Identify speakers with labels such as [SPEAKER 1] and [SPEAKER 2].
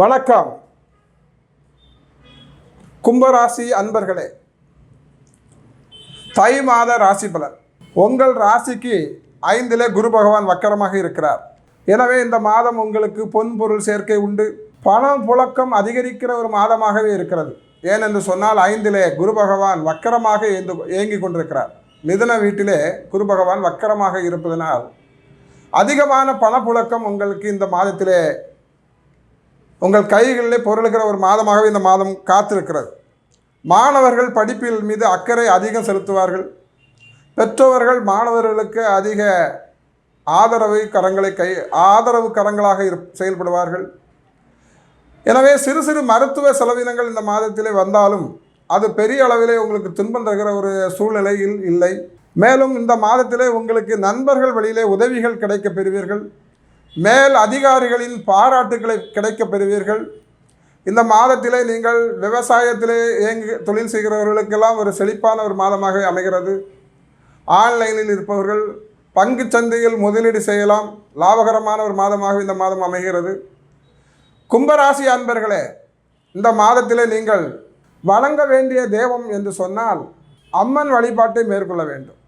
[SPEAKER 1] வணக்கம். கும்பராசி அன்பர்களே தை மாத ராசி பலன். உங்கள் ராசிக்கு ஐந்திலே குரு பகவான் வக்கரமாக இருக்கிறார். எனவே இந்த மாதம் உங்களுக்கு பொன் பொருள் சேர்க்கை உண்டு. பணம் புழக்கம் அதிகரிக்கிற ஒரு மாதமாகவே இருக்கிறது. ஏனென்று சொன்னால் ஐந்திலே குரு பகவான் வக்கரமாக ஏந்து இயங்கிக் கொண்டிருக்கிறார். மிதன வீட்டிலே குரு பகவான் வக்கரமாக இருப்பதனால் அதிகமான பணப்புழக்கம் உங்களுக்கு இந்த மாதத்திலே உங்கள் கைகளிலே பொருளுகிற ஒரு மாதமாகவே இந்த மாதம் காத்திருக்கிறது. மாணவர்கள் படிப்பில் மீது அக்கறை அதிகம் செலுத்துவார்கள். பெற்றோர்கள் மாணவர்களுக்கு அதிக ஆதரவு கரங்களை கை ஆதரவு கரங்களாக இரு செயல்படுவார்கள். எனவே சிறு சிறு மருத்துவ செலவினங்கள் இந்த மாதத்திலே வந்தாலும் அது பெரிய அளவிலே உங்களுக்கு துன்பம் தருகிற ஒரு சூழ்நிலையில் இல்லை. மேலும் இந்த மாதத்திலே உங்களுக்கு நண்பர்கள் வழியிலே உதவிகள் கிடைக்க பெறுவீர்கள். மேல் அதிகாரிகளின் பாராட்டுகளை கிடைக்கப் பெறுவீர்கள். இந்த மாதத்திலே நீங்கள் விவசாயத்திலே இயங்கி தொழில் செய்கிறவர்களுக்கெல்லாம் ஒரு செழிப்பான ஒரு மாதமாக அமைகிறது. ஆன்லைனில் இருப்பவர்கள் பங்கு சந்தையில் முதலீடு செய்யலாம். லாபகரமான ஒரு மாதமாக இந்த மாதம் அமைகிறது. கும்பராசி அன்பர்களே இந்த மாதத்திலே நீங்கள் வணங்க வேண்டிய தெய்வம் என்று சொன்னால் அம்மன் வழிபாட்டை மேற்கொள்ள வேண்டும்.